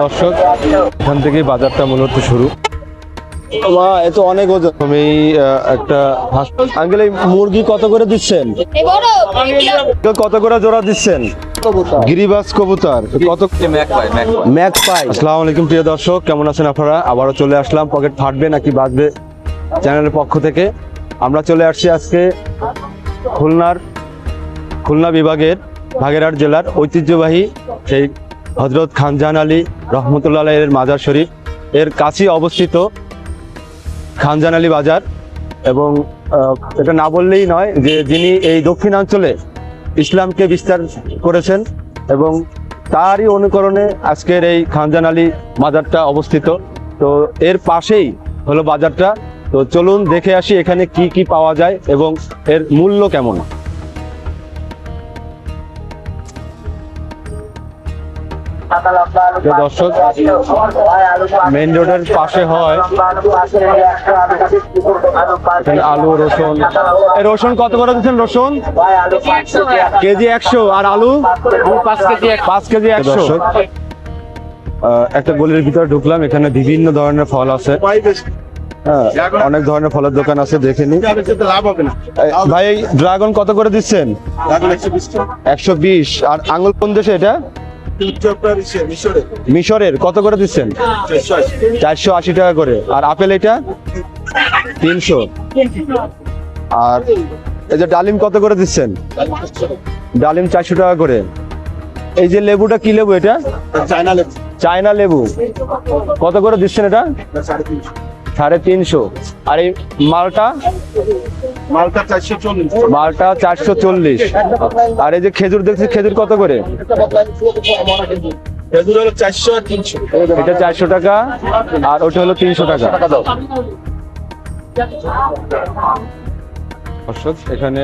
দর্শক এখান থেকে বাজারটা মূলত শুরু। মা এ তো অনেক ওজন। আমি একটা আঙ্কেল এই মুরগি কত করে দিচ্ছেন? কত করে জোড়া দিচ্ছেন? গিরিবাস কবুতর। কত ম্যাক পাই। আসসালামু আলাইকুম প্রিয় দর্শক। কেমন আছেন আপনারা? আবারও চলে আসলাম। পকেট ফাটবে নাকি বাঁচবে চ্যানেলের পক্ষ থেকে। আমরা চলে আসছি আজকে খুলনার খুলনা বিভাগের ভাগেরহাট জেলার ঐতিহ্যবাহী সেই হজরত খানজাহান আলী রহমতুল্লাহ এর মাজার শরীফ। এর কাছেই অবস্থিত খানজাহান আলী বাজার এবং এটা না বললেই নয় যে যিনি এই দক্ষিণাঞ্চলে ইসলামকে বিস্তার করেছেন এবং তারই অনুকরণে আজকের এই খানজান আলী মাজারটা অবস্থিত। তো এর পাশেই হলো বাজারটা। তো চলুন দেখে আসি এখানে কি কি পাওয়া যায় এবং এর মূল্য কেমন। দর্শক মেইন রোডের পাশে হয় আলু রসুন। রসুন কত করে দিচ্ছেন রসুন? কেজি একশো। আর আলু? পাঁচ কেজি পাঁচ কেজি একশো একটা গলির ভিতরে ঢুকলাম এখানে বিভিন্ন ধরনের ফল আছে। হ্যাঁ, অনেক ধরনের ফলের দোকান আছে দেখে নি লাভ হবে না ভাই ড্রাগন কত করে দিচ্ছেন? একশো বিশ। আর আঙুল কোন দেশে এটা? মিশরের। কত করে দিচ্ছেন? চারশো আশি টাকা করে। আর আপেল এটা? তিনশো। আর এই যে ডালিম কত করে দিচ্ছেন? ডালিম চারশো টাকা করে। এই যে লেবুটা কি লেবু এটা? চায়না লেবু। চায়না লেবু। কত করে দিচ্ছেন এটা? সাড়ে তিনশো। আর এই মালটা? মালটা চারশো চল্লিশ। মালটা চারশো চল্লিশ। আর এই যে খেজুর দেখছি খেজুর কত করে? খেজুর হলো চারশো আর তিনশো। এটা চারশো টাকা আর ওটা হলো তিনশো টাকা। এখানে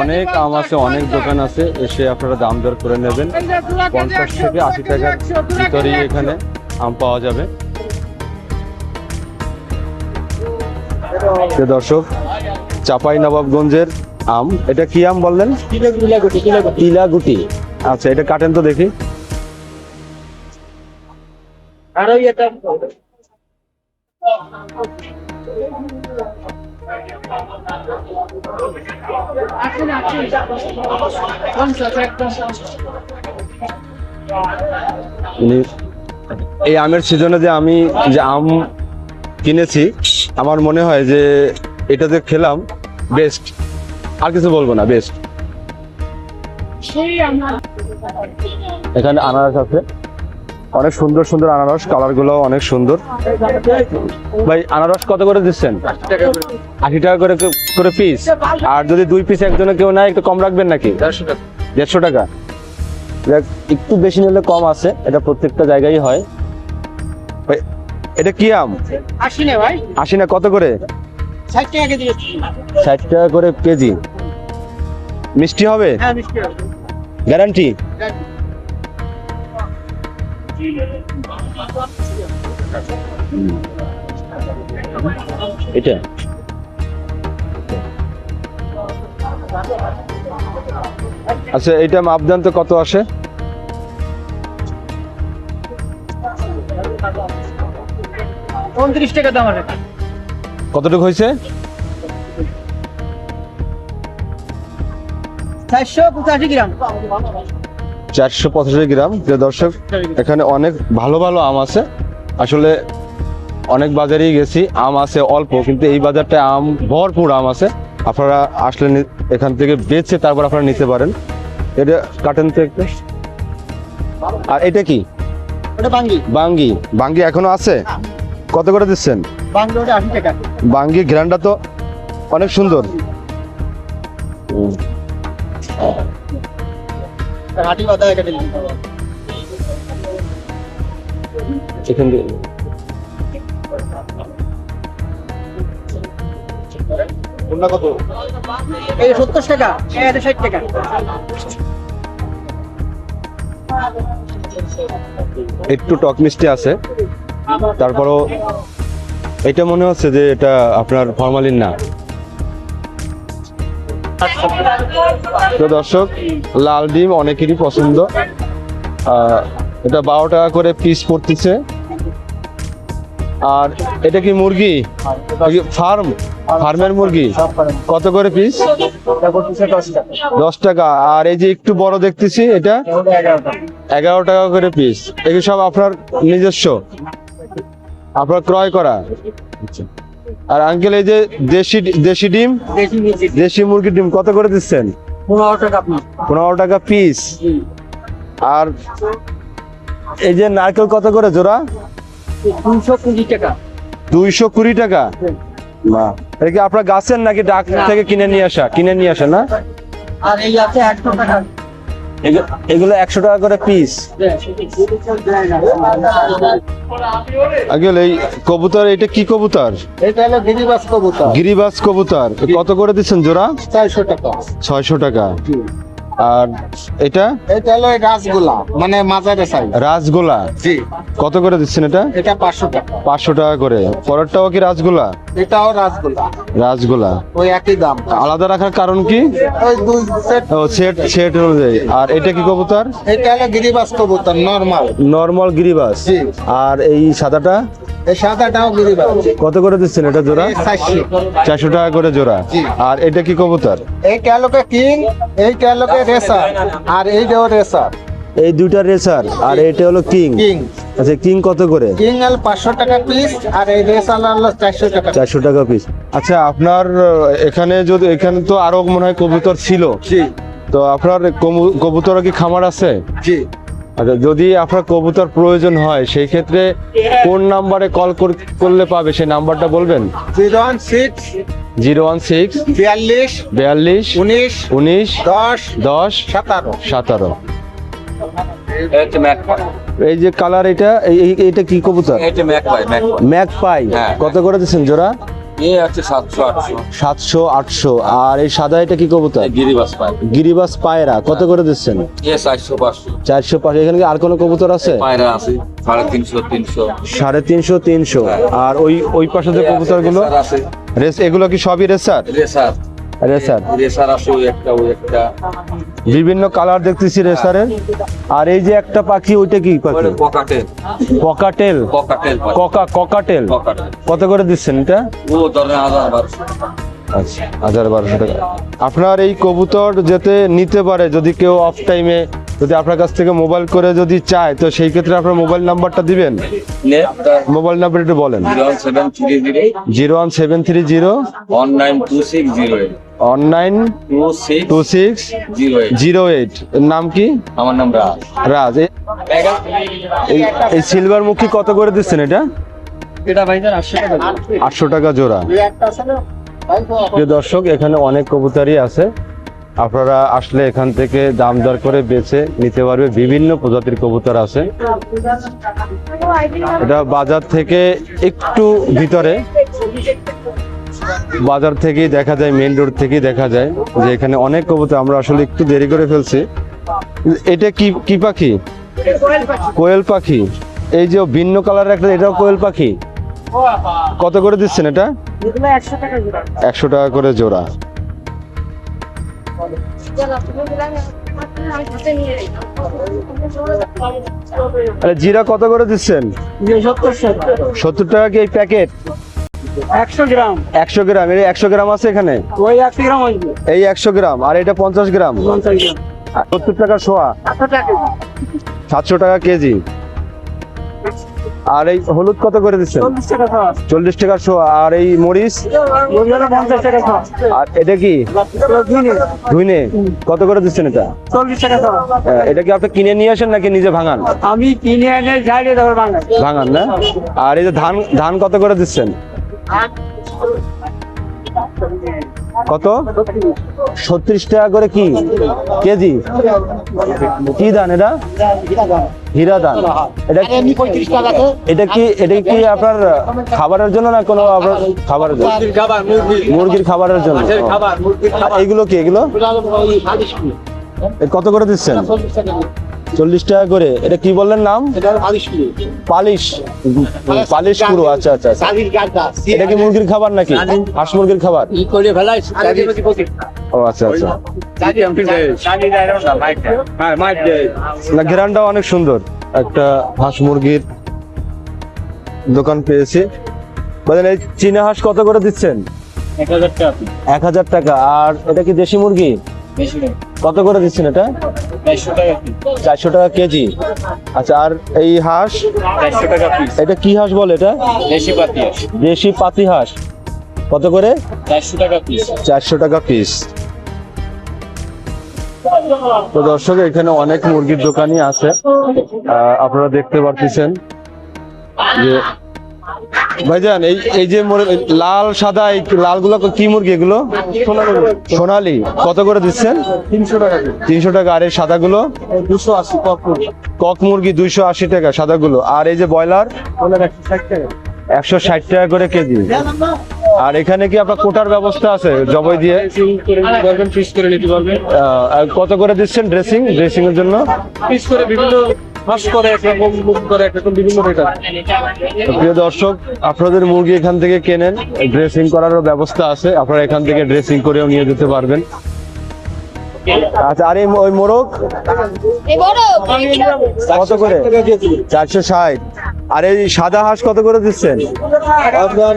অনেক আম আছে অনেক দোকান আছে এসে আপনারা দাম দর করে নেবেন। পঞ্চাশ থেকে আশি টাকার ভিতরেই এখানে আম পাওয়া যাবে। দর্শক চাপাই নবাবগঞ্জের আম। এটা কি আম বললেন? তিলাগুটি। আচ্ছা এটা কাটেন তো দেখি। এই আমের সিজনে যে আমি যে আম কিনেছি, আমার মনে হয় যে এটা যে খেলাম বেস্ট আর কিছু বলব না বেস্ট এখানে আনারস আছে। অনেক সুন্দর সুন্দর আনারস কালারগুলো অনেক সুন্দর। ভাই আনারস কত করে দিচ্ছেন? আশি টাকা করে করে পিস আর যদি দুই পিস একজনে কেউ নেয় একটু কম রাখবেন নাকি? দেড়শো টাকা। দেখ, একটু বেশি নিলে কম আছে এটা প্রত্যেকটা জায়গায় হয়। এটা কি আম? আসি না ভাই। আশি না কত করে? ষাট টাকা কেজি ষাট টাকা করে কেজি। মিষ্টি হবে? হ্যাঁ মিষ্টি আছে গ্যারান্টি? এটা? আচ্ছা এটা মাপদান তো কত আসে? উনত্রিশ টাকা দাম আছে কতটুকু হয়েছে? চারশো পঁচাশি গ্রাম। প্রিয় দর্শক এখানে অনেক ভালো ভালো আম আছে। আসলে অনেক বাজারেই গেছি আম আছে অল্প কিন্তু এই বাজারটা আম ভরপুর আম আছে। আপনারা আসলে এখান থেকে বেচে তারপর আপনারা নিতে পারেন। এটা কাটেন তো একটু। আর এটা কি? বাঙ্গি। বাঙ্গি। বাঙ্গি এখনও আছে? কত করে দিচ্ছেন? বাঙ্গি ঘ্রানটা তো অনেক সুন্দর। কত? এই সত্তর টাকা ষাট টাকা। একটু টক মিষ্টি আছে। তারপরও এটা মনে হচ্ছে যে এটা আপনার ফরমালিন না। তো দর্শক, লাল ডিম অনেকেরই পছন্দ। এটা বারো টাকা করে পিস পড়তেছে। আর এটা কি মুরগি? ফার্ম ফার্মের মুরগি? কত করে পিস দশ টাকা। আর এই যে একটু বড় দেখতেছি, এটা এগারো টাকা করে পিস এগুলো সব আপনার নিজস্ব। আপনার ক্রয় করা? আচ্ছা। আর আঙ্কেল এই যে দেশি দেশি ডিম? দেশি মুরগি মুরগির ডিম কত করে দিচ্ছেন? পনেরো টাকা পনেরো টাকা পিস আর এই যে নারকেল কত করে জোড়া? দুশো কুড়ি টাকা। দুইশো কুড়ি টাকা? এটা কি আপনার গাছের নাকি ডাক থেকে কিনে নিয়ে আসা? কিনে নিয়ে আসা না? আর এই আছে একশো টাকা। এগুলো একশো টাকা করে পিস আঙ্কেল এই কবুতর এটা কি কবুতর? এটা হলো গিরিবাস কবুতর। গিরিবাস কবুতর। কত করে দিচ্ছেন জোড়া? চারশো টাকা। ছয়শো টাকা। আর এটা? এটা হলো রাসগোলা মানে মাজারে সাইজ রাজগোলা জি। কত করে দিচ্ছেন এটা? এটা পাঁচশো টাকা। পাঁচশো টাকা করে। পরেরটাও কি রাজগোলা এটাও রাসগোলা রাজগোলা ওই একই দাম। আলাদা রাখার কারণ কি? ওই দুই সেট ও সেট সেট অনুযায়ী। আর এটা কি কবুতর? এটা হলো গিরিবাস কবুতর নরমাল নর্মাল গিরিবাস। জি। আর এই সাদাটা? কত করে দিচ্ছেন এটা জোড়া? চারশো। টাকা করে জোড়া। আর এটা কি কবুতর? এই ক্যালোকে কিং এই ক্যালোকে রেসার আর এইটাও রেসার। এই দুইটা রেসার আর এটা হলো কিং। আচ্ছা কিং কত করে? কিং এল পাঁচশো টাকা পিস আর এই রেসার হলো চারশো টাকা চারশো টাকা পিস আচ্ছা আপনার এখানে যদি এখানে তো আরও মনে হয় কবুতর ছিল। তো আপনার কবু- কবুতর কি খামার আছে? জি। আচ্ছা যদি আপনার কবুতর প্রয়োজন হয় সেই ক্ষেত্রে কোন নাম্বারে কল করলে পাবে? সেই নাম্বারটা বলবেন? Zero one six zero one six বিয়াল্লিশ বিয়াল্লিশ উনিশ উনিশ দশ দশ সাতারো। সতেরো। এই যে কালার এটা এই- এই- এটা কি কবুতর? এটা ম্যাকপাই ম্যাকপাই। ম্যাক পাই হ্যাঁ। কত করে দিচ্ছেন জোড়া? এ আছে সাতশো আটশো। সাতশো আটশো। আর এই সাদা এটা কি কবুতর? গিরিবাস পায়রা। কত করে দিচ্ছেন? এ চারশো পাঁচশো। চারশো এখানে কি আর কোনো কবুতর আছে? পায়রা আছে সাড়ে তিনশো তিনশো। সাড়ে তিনশো তিনশো। আর ওই ওই পাশে যে কবুতরগুলো রেস এগুলো কি সবই রেসার? রেসার। রেসার। রেসার আছে ওই একটা ওই একটা। বিভিন্ন কালার দেখতেছি রেসারের। আর এই যে একটা পাখি ওইটা কি পাখি? ককাটেল ককাটেল ককাটেল ককা ককাটেল কত করে দিচ্ছেন এটা? ও ধরেন হাজার বারোশো। আচ্ছা হাজার বারোশো টাকা। আপনার এই কবুতর যেতে নিতে পারে যদি কেউ অফ টাইমে যদি আপনার কাছ থেকে মোবাইল করে যদি চায় তো সেই ক্ষেত্রে আপনার মোবাইল নাম্বারটা দিবেন? মোবাইল নাম্বার একটু বলেন। Zero one seven three zero one nine two six zero eight. One nine two six two six zero eight. নাম কি? আমার নাম রাজ। রাজ। এই এই সিলভার মুখী কত করে দিচ্ছেন এটা? এটা ভাই আটশো টাকা জোড়া। প্রিয় দর্শক এখানে অনেক কবুতারই আছে। আপনারা আসলে এখান থেকে দাম দর করে বেছে নিতে পারবে বিভিন্ন প্রজাতির কবুতর আছে। এটা বাজার থেকে একটু ভিতরে। বাজার থেকেই দেখা যায় মেন রোড থেকেই দেখা যায় যে এখানে অনেক কবুতর আমরা আসলে একটু দেরি করে ফেলছি। এটা কি কি পাখি? কোয়েল পাখি। এই যে ভিন্ন কালারের একটা এটাও কোয়েল পাখি? কত করে দিচ্ছেন এটা? একশো টাকা করে জোড়া। আরে জিরা কত করে দিচ্ছেন? সত্তর টাকা কি এই প্যাকেট? একশো গ্রাম। একশো গ্রাম এই একশো গ্রাম আছে এখানে? ওই একশো গ্রাম এই একশো গ্রাম আর এটা পঞ্চাশ গ্রাম? সত্তর টাকা টাকা সাতশো টাকা কেজি। আর এই হলুদ কত করে দিচ্ছেন? চল্লিশ টাকা শোয়া। আর এই মরিচ? আর এটা কি? ধুইনে। কত করে দিচ্ছেন এটা? চল্লিশ টাকা এটা কি আপনি কিনে নিয়ে আসেন নাকি নিজে ভাঙান? আমি কিনে এনে ভাঙান না? আর এই যে ধান ধান কত করে দিচ্ছেন? কত? ছত্রিশ টাকা করে কি? কেজি? কি ধান এটা? হীরা ধান এটা এটা কি এটা কি আপনার খাবারের জন্য না কোনো আপনার খাবারের জন্য? মুরগির খাবারের জন্য। এগুলো কি এগুলো? কত করে দিচ্ছেন? চল্লিশ টাকা করে। এটা কি বললেন নাম? পালিশ পালিশ? পুরো আচ্ছা আচ্ছা আচ্ছা। গাছটা এটা কি মুরগির খাবার নাকি? হাঁস মুরগির খাবার? ই করে ফেলাই ও আচ্ছা আচ্ছা। হ্যাঁ না ঘেরানটাও অনেক সুন্দর। একটা হাঁস মুরগির দোকান পেয়েছি। বলেন এই চীনা হাঁস কত করে দিচ্ছেন? এক হাজার টাকা। আর এটা কি দেশি মুরগি? কত করে দিচ্ছেন এটা? চারশো টাকা কেজি। আচ্ছা আর এই হাঁস? এটা কি হাঁস বলে এটা? দেশি পাতি দেশি পাতি হাঁস। কত করে? চারশো টাকা পিস চারশো টাকা পিস তো দর্শক এখানে অনেক মুরগির দোকানই আছে। আপনারা দেখতে পারতেছেন যে ভাইজান এই এই যে লাল সাদা এই লালগুলো কি মুরগি এগুলো? সোনালি কত করে দিচ্ছেন? তিনশো টাকা তিনশো টাকা। আর এই সাদাগুলো? দুশো আশি কক মুরগি। দুইশো আশি টাকা সাদাগুলো। আর এই যে ব্রয়লার? একশো ষাট টাকা। করে কেজি। আর এখানে কি আপনার কোটার ব্যবস্থা আছে জবই দিয়ে? কত করে দিচ্ছেন ড্রেসিং? ড্রেসিং এর জন্য? পিস করে বিভিন্ন হাঁস করে একরকম মুখ করে একরকম বিভিন্ন রেট প্রিয় দর্শক আপনাদের মুরগি এখান থেকে কেনেন ড্রেসিং করারও ব্যবস্থা আছে আপনারা এখান থেকে ড্রেসিং করেও নিয়ে যেতে পারবেন। আচ্ছা আর ওই মোরগ। কত করে? চারশো ষাট। আর এই সাদা হাঁস কত করে দিচ্ছেন? আপনার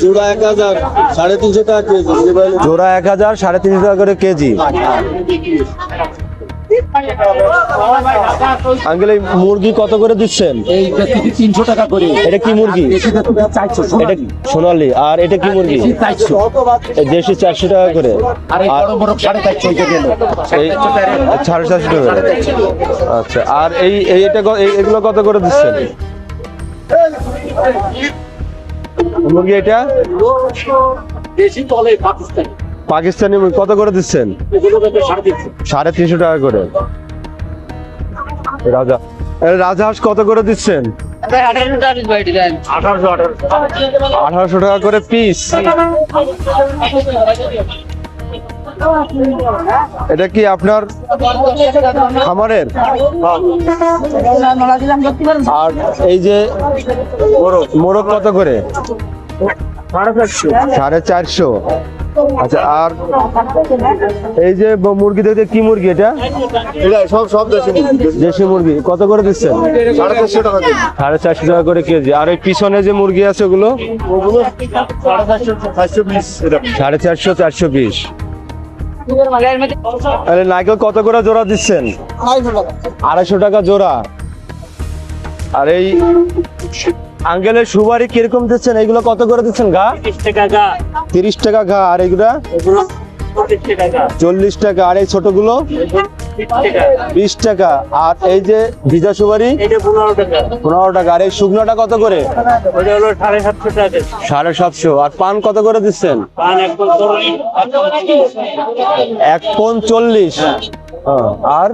জোড়া এক হাজার সাড়ে তিনশো টাকা কেজি। জোড়া এক হাজার সাড়ে তিনশো টাকা করে কেজি। আঙ্কেল এই মুরগি কত করে দিচ্ছেন? তিনশো টাকা করে। এটা কি মুরগি? এটা সোনালি? আর এটা কি মুরগি? দেশি চারশো। টাকা করে? সাড়ে চারশো টাকা করে। আচ্ছা আর এই এটা এগুলো কত করে দিচ্ছেন? মুরগি এটা? দেশি তলে পাকিস্তানি। পাকিস্তানি কত করে দিচ্ছেন? সাড়ে তিনশো টাকা করে। রাজা রাজহাঁস কত করে দিচ্ছেন? আঠারোশো টাকা করে পিস এটা কি আপনার খামারের? আর এই যে মোরগ কত করে? সাড়ে চারশো। আচ্ছা আর এই যে মুরগি দেখতে কি মুরগি এটা? এটা সব সব দেশে দেশি মুরগি। কত করে দিচ্ছেন? সাড়ে চারশো টাকা সাড়ে চারশো টাকা করে কেজি। আর ওই পিছনে যে মুরগি আছে ওগুলো? সাড়ে চারশো চারশো বিশ নাইকেল কত করে জোড়া দিচ্ছেন? আড়াইশো টাকা জোড়া। আর এই আঙ্গেলের সুবারি কীরকম দিচ্ছেন? এগুলো কত করে দিচ্ছেন গা? তিরিশ টাকা গা। আর এগুলো? চল্লিশ টাকা আর এই ছোটগুলো? বিশ টাকা। বিশ টাকা আর এই যে ভিজা সুবারি পনেরো টাকা। আর এই শুকনোটা কত করে? সাড়ে সাতশো আর পান কত করে দিচ্ছেন? এক পন চল্লিশ। হ্যাঁ, আর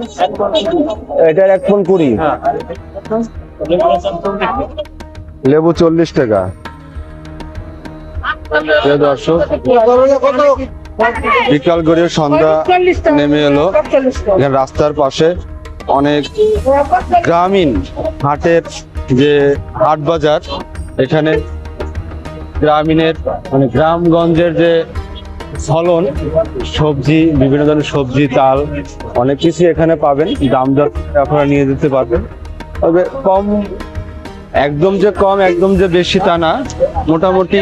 এটার এক পন কুড়ি। লেবু চল্লিশ টাকা। বিকাল গড়িয়ে সন্ধ্যা নেমে এলো। রাস্তার পাশে অনেক গ্রামীণ হাটের যে হাট বাজার, এখানে গ্রামীণের মানে গ্রামগঞ্জের যে ফলন, সবজি, বিভিন্ন ধরনের সবজি, তাল, অনেক কিছু এখানে পাবেন। দাম দর আপনারা নিয়ে যেতে পারবেন। তবে কম একদম যে কম একদম যে বেশি তা না। মোটামুটি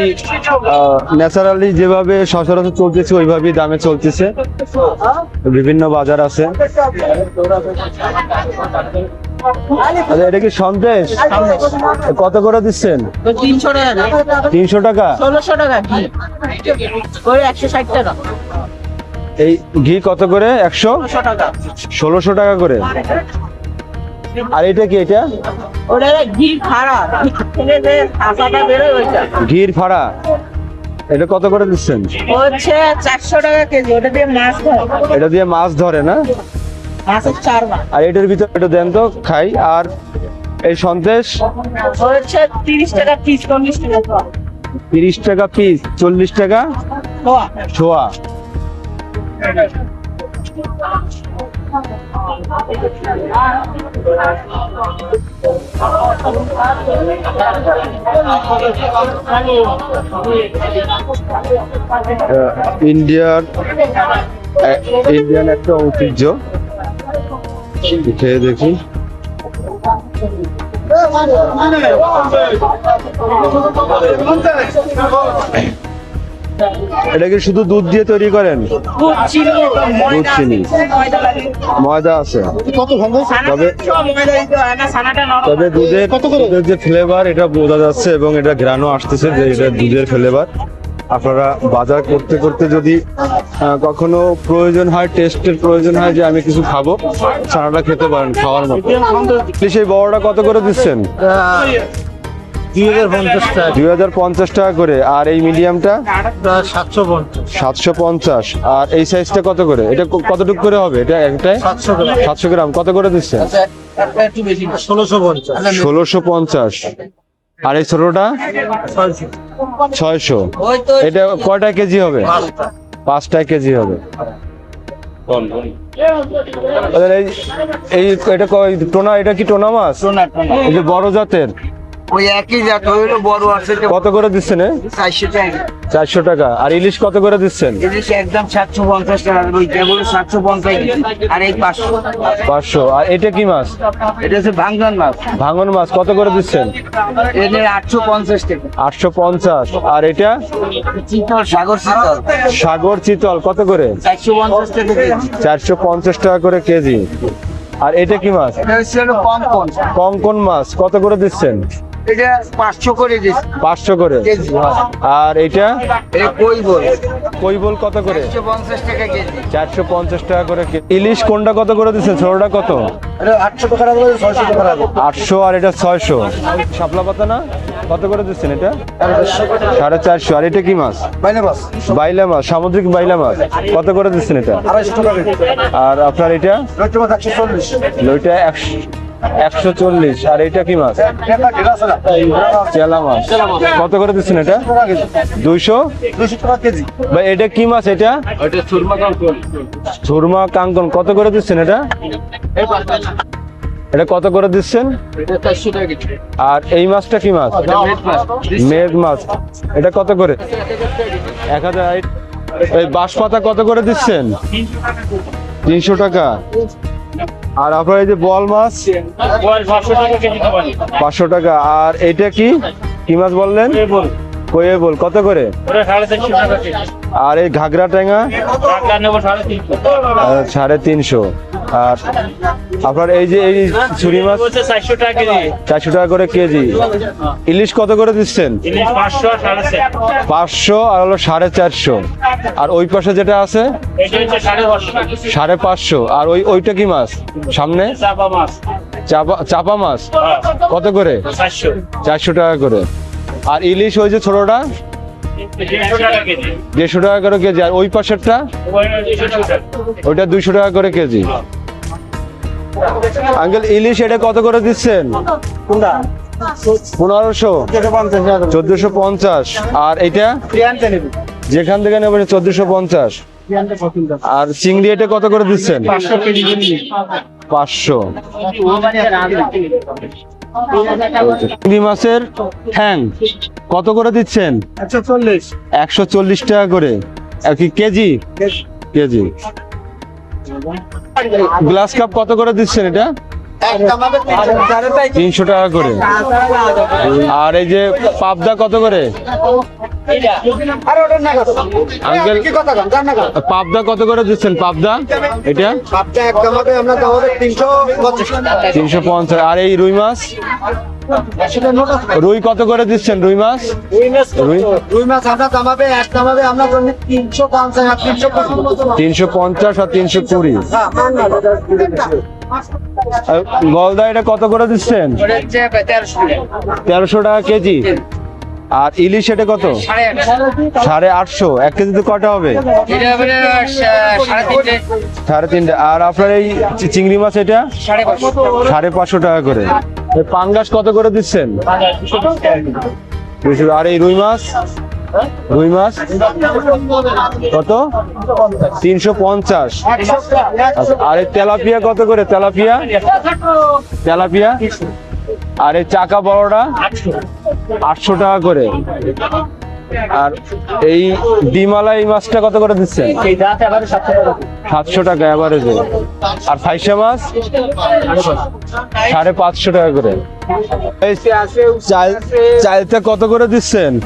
ন্যাচারালি যেভাবে সচরাচর চলতেছে ওইভাবেই দামে চলতেছে। বিভিন্ন বাজার আছে। আচ্ছা, এটা কি সন্দেশ? কত করে দিচ্ছেন? তিনশো টাকা ষোলোশো টাকা টাকা? এই ঘি কত করে? একশো? ষোলোশো টাকা করে। আর এটা কি এটা? ওটা ঘি খারাপ থেকে যে বেরোয় ওইটা। ঘির ফাড়া। এটা কত করে দিচ্ছেন? হচ্ছে চারশো টাকা কেজি ওটা দিয়ে মাছ ধরে। এটা দিয়ে মাছ ধরে না? আর এটার ভিতরে একটু দেন তো খাই। আর এই সন্দেশ? হচ্ছে তিরিশ টাকা পিস চল্লিশ টাকা তিরিশ টাকা পিস চল্লিশ টাকা। ছোয়া। ইন্ডিয়ার ইন্ডিয়ান একটা ঐতিহ্য খেয়ে দেখি এটা কি শুধু দুধ দিয়ে তৈরি করেন? দুধ চিনি ময়দা আছে তবে- তবে দুধের দুধের যে ফ্লেভার এটা বোঝা যাচ্ছে এবং এটা ঘ্রাণও আসতেছে যে এটা দুধের ফ্লেভার আপনারা বাজার করতে করতে যদি আহ, কখনো প্রয়োজন হয় টেস্টের প্রয়োজন হয় যে আমি কিছু খাব ছানাটা খেতে পারেন খাওয়ার মতো। সেই বড়টা কত করে দিচ্ছেন? দুই হাজার পঞ্চাশ টাকা করে। আর এই মিডিয়ামটা? সাতশো পঞ্চাশ। সাতশো পঞ্চাশ। আর এই সাইজটা কত করে? এটা কতটুকু করে হবে? এটা একটাই সাতশো গ্রাম। কত করে দিচ্ছেন ষোলোশো পঞ্চাশ। আর এই ছোটটা? ছয়শো। এটা কয়টা কেজি হবে? পাঁচটা। কেজি হবে। এই এই এটা কয়- টোনা এটা কি টোনা মাছ? এই যে বড় জাতের? ওই একই জাত হইল বড় আছে কত করে দিচ্ছেন চারশো টাকা। চারশো টাকা। আর ইলিশ কত করে দিচ্ছেন? ইলিশ একদম সাতশো পঞ্চাশ টাকা। ওই কেবল সাতশো পঞ্চাশ আর এই পাঁচশো। পাঁচশো। আর এটা কি মাছ? এটা হচ্ছে ভাঙ্গন মাছ। কত করে দিচ্ছেন? আটশো পঞ্চাশ টাকা। আটশো পঞ্চাশ। আর এটা? চিতল সাগর চিতল। সাগর চিতল। কত করে? চারশো পঞ্চাশ টাকা চারশো পঞ্চাশ টাকা করে কেজি। আর এটা কি মাছ? কঙ্কন। মাছ। কত করে দিচ্ছেন? এটা পাঁচশো করে পাঁচশো করে। আর এটা? কত করে? চারশো পঞ্চাশ টাকা করে ইলিশ কোনটা কত করে দিচ্ছেন? ছোটটা কত? আটশো টাকা আটশো আর এটা ছয়শো। শাপলা পাতা না? কত করে দিচ্ছেন এটা? সাড়ে চারশো। আর এটা কি মাছ? বাইনে বাস বাইলা মাছ সামুদ্রিক বাইলা মাছ। কত করে দিচ্ছেন এটা? আর আপনার এটা? মাছ একশো একশো চল্লিশ। আর এটা কি মাছ? চেলা মাছ। কত করে দিচ্ছেন এটা? দুইশো দুশো টাকা কেজি। ভাই এটা কি মাছ এটা? সুরমা কাঙ্কন। কত করে দিচ্ছেন এটা? এটা কত করে দিচ্ছেন? আর এই মাছটা কি মাছ? মেঘ মাছ। এটা কত করে? এক হাজার এই বাঁশপাতা কত করে দিচ্ছেন? তিনশো টাকা। আর আপনার এই যে বল মাছ? পাঁচশো টাকা। আর এটা কি? কি মাছ বললেন? কয়ে বল কত করে? আর এই ঘাগরা ট্যাঙা সাড়ে তিনশো। আর আপনার এই যে এই ছুরি মাছ চারশো টাকা কেজি। চারশো টাকা করে কেজি। ইলিশ কত করে দিচ্ছেন? পাঁচশো আর হলো সাড়ে চারশো। আর ওই পাশে যেটা আছে? সাড়ে পাঁচশো। আর ওই ওইটা কি মাছ? সামনে? চাপা চাপা মাছ? কত করে? চারশো। টাকা করে। আর ইলিশ ওই যে ছোটটা? দেড়শো টাকা দেড়শো টাকা করে কেজি। আর ওই পাশেরটা? ওইটা দুইশো টাকা। করে কেজি। আঙ্কেল ইলিশ এটা কত করে দিচ্ছেন? পনেরোশো। চোদ্দশো পঞ্চাশ। আর এটা? যেখান থেকে নেবেন চোদ্দশো পঞ্চাশ। আর চিংড়ি এটা কত করে দিচ্ছেন? পাঁচশো চিংড়ি মাছের ঠ্যাং কত করে দিচ্ছেন? একশো চল্লিশ। একশো চল্লিশ টাকা করে। আর কি কেজি। কেজি। গ্লাস কাপ কত করে দিচ্ছেন এটা? তিনশো টাকা করে। আর এই যে পাবদা কত করে? পাবদা কত করে দিচ্ছেন? পাবদা? এটা? তিনশো পঞ্চাশ। আর এই রুই মাছ? রুই কত করে দিচ্ছেন? রুই মাছ? রুই রুই? মাছ আমরা দামাবে এক দামাবে আমরা তিনশো পঞ্চাশ আর তিনশো তিনশো পঞ্চাশ আর তিনশো কুড়ি। গলদা এটা কত করে দিচ্ছেন? তেরোশো টাকা কেজি। আর ইলিশ এটা কত? সাড়ে আটশো। এক কেজিতে কটা হবে? সাড়ে তিনটে। আর আপনার এই চিংড়ি মাছ এটা? সাড়ে পাঁচশো। টাকা করে। এই পাঙ্গাস কত করে দিচ্ছেন? আর এই রুই মাছ? রুই মাছ? কত? তিনশো পঞ্চাশ। আর এই তেলাপিয়া কত করে? তেলাপিয়া? তেলাপিয়া? আর এই চাকা বড়টা আটশো। টাকা করে। আর এই ডিমালা এই মাছটা কত করে দিচ্ছেন? সাতশো টাকা অ্যাভারেজে আর ফাইসা মাছ? সাড়ে পাঁচশো টাকা করে। চালটা কত করে দিচ্ছেন?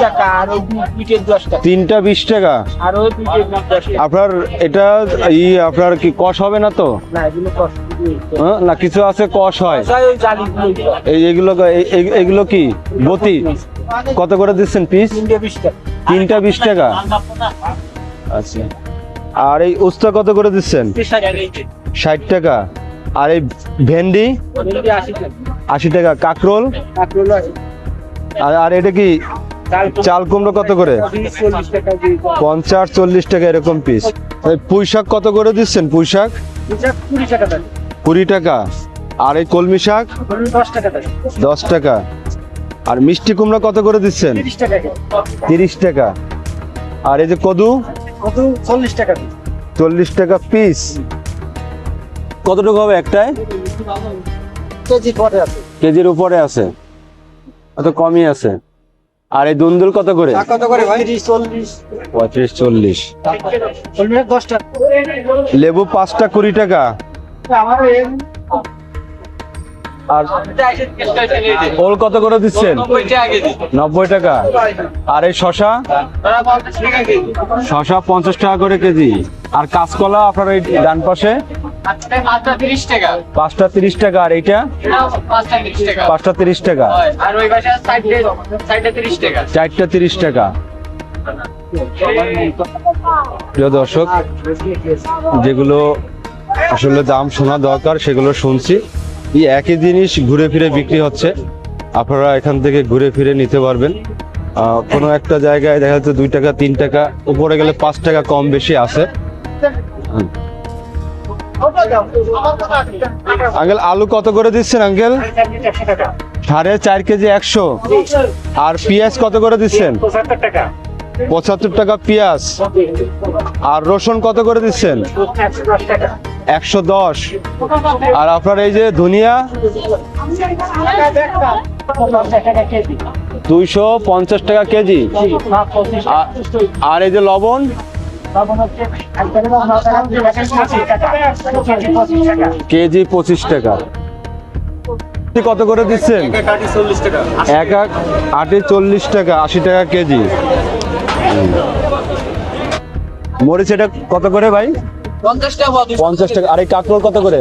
টাকা আর পিঠের টাকা। তিনটা বিশ টাকা? আর ওই আপনার এটা ই আপনার কি কষ হবে না তো? না হ্যাঁ? কিছু আছে কষ হয়। ওই জালিগুলো এই এগুলো এই- এই- এগুলো কি? বতি? কত করে দিচ্ছেন পিস? তিনটে বিশ টাকা। তিনটা বিশ টাকা? আচ্ছা। আর এই উস্তা কত করে দিচ্ছেন? ষাট টাকা। আর এই ভেন্ডি? আশি টাকা। কাকরোল? আর আর এটা কি? চাল কুমড়ো। কত করে? পঞ্চাশ চল্লিশ টাকা এরকম পিস পুঁই শাক কত করে দিচ্ছেন পুঁই শাক? কুড়ি টাকা আর এই কলমি শাক? দশ টাকা আর মিষ্টি কুমড়া কত করে দিচ্ছেন? তিরিশ টাকা আর এই যে কদু? চল্লিশ টাকা চল্লিশ টাকা পিস কতটুকু হবে একটাই কেজি পরে আছে। কেজির উপরে আছে। অত কমই আছে। আর এই দুন্দুল কত করে? কত ভাই? লেবু পাঁচটা কুড়ি টাকা। আমার আর ওল কত করে দিচ্ছেন? নব্বই টাকা। আর এই শশা? শশা পঞ্চাশ টাকা করে কেজি। আর কাঁচকলা আপনার এই ডান পাশে? পাঁচটা তিরিশ টাকা। আর এইটা? পাঁচটা তিরিশ টাকা। চারটা তিরিশ টাকা। প্রিয় দর্শক, যেগুলো আসলে দাম শোনা দরকার, সেগুলো শুনছি। এই একই জিনিস ঘুরে ফিরে বিক্রি হচ্ছে। আপনারা এখান থেকে ঘুরে ফিরে নিতে পারবেন। কোনো একটা জায়গায় দেখা যাচ্ছে দুই টাকা, তিন টাকা, উপরে গেলে পাঁচ টাকা কম বেশি আছে। আঙ্কেল, আলু কত করে দিচ্ছেন আঙ্কেল? সাড়ে চার কেজি একশো। আর পেঁয়াজ কত করে দিচ্ছেন? টাকা পঁচাত্তর টাকা পেঁয়াজ। আর রসুন কত করে দিচ্ছেন? একশো দশ। আর আপনার এই যে ধনিয়া দুইশো পঞ্চাশ টাকা কেজি। আর এই যে লবণ কেজি পঁচিশ টাকা। কত করে দিচ্ছেন? এক এক আটে চল্লিশ টাকা আশি টাকা কেজি। মরিচ এটা কত করে ভাই? পঞ্চাশ টাকা আর এই কাঁকরোল কত করে?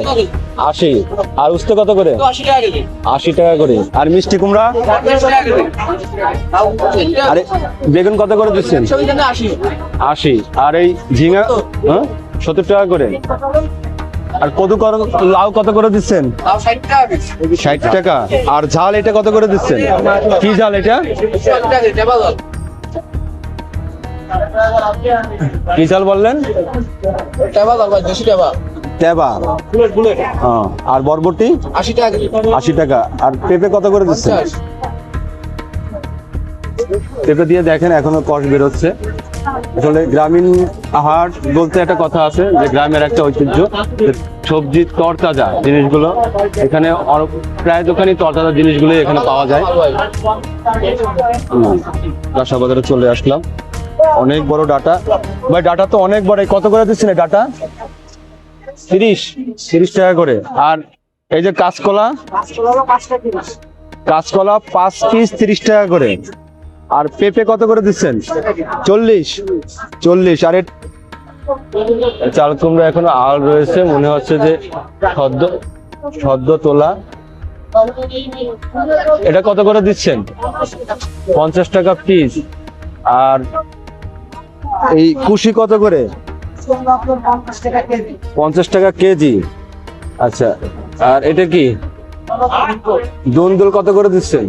আশি। আর উস্তে কত করে? আশি টাকা করে। আর মিষ্টি কুমড়া? আরে বেগুন কত করে দিচ্ছেন? আশি। আর এই ঝিঙা? হ্যাঁ? সত্তর টাকা করে। আর কদু লাউ কত করে দিচ্ছেন? ষাট টাকা আর ঝাল এটা কত করে দিচ্ছেন? কি ঝাল এটা? কি ঝাল বললেন? তেবা হ্যাঁ। আর বরবটি? আশি টাকা আর পেঁপে কত করে দিচ্ছেন? পেঁপে দিয়ে দেখেন এখনও কষ বেরোচ্ছে। আসলে গ্রামীণ আহার বলতে একটা কথা আছে যে গ্রামের একটা ঐতিহ্য সবজি তরতাজা জিনিসগুলো এখানে প্রায় দোকানই তরতাজা জিনিসগুলো এখানে পাওয়া যায়। হুম, রাসা বাজারে চলে আসলাম। অনেক বড় ডাটা। ভাই, ডাটা তো অনেক বড়। কত করে দিচ্ছেন ডাটা? তিরিশ। তিরিশ টাকা করে। আর এই যে কাঁচকলা? কাঁচকলা পাঁচ পিস তিরিশ টাকা করে। আর পেঁপে কত করে দিচ্ছেন? চল্লিশ। চল্লিশ। আর চাল কুমড়া এখনও আল রয়েছে। মনে হচ্ছে যে সদ্য সদ্য তোলা। এটা কত করে দিচ্ছেন? পঞ্চাশ টাকা পিস। আর এই কুশি কত করে? পঞ্চাশ টাকা কেজি। আচ্ছা আর এটা কি? দন্দুল কত করে দিচ্ছেন?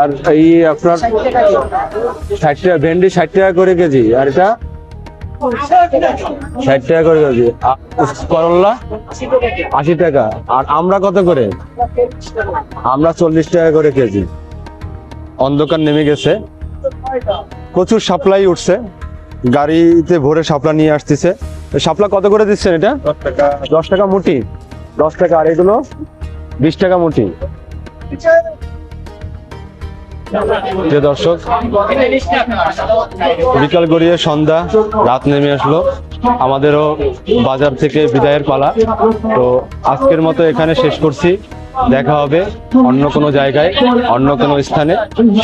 আর এই আপনার ষাট টাকা, ভেন্ডি ষাট টাকা করে কেজি, আর এটা? ষাট টাকা করে কেজি। করল্লা আশি টাকা। আর আমরা কত করে? আমরা চল্লিশ টাকা করে কেজি। অন্ধকার নেমে গেছে। প্রচুর সাপ্লাই উঠছে। গাড়িতে ভরে শাপলা নিয়ে আসতেছে। শাপলা কত করে দিচ্ছেন এটা? দশ টাকা। মুটি দশ টাকা আর এগুলো? বিশ টাকা মুটি দর্শক বিকাল গড়িয়ে সন্ধ্যা রাত নেমে আসলো। আমাদেরও বাজার থেকে বিদায়ের পালা। তো আজকের মতো এখানে শেষ করছি। দেখা হবে অন্য কোনো জায়গায়, অন্য কোনো স্থানে।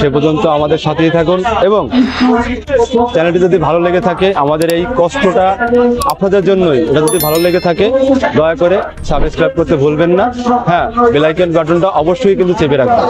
সে পর্যন্ত আমাদের সাথেই থাকুন এবং চ্যানেলটি যদি ভালো লেগে থাকে, আমাদের এই কষ্টটা আপনাদের জন্যই। এটা যদি ভালো লেগে থাকে, দয়া করে সাবস্ক্রাইব করতে ভুলবেন না। হ্যাঁ বেলাইকেন বাটনটা অবশ্যই কিন্তু চেপে রাখবেন।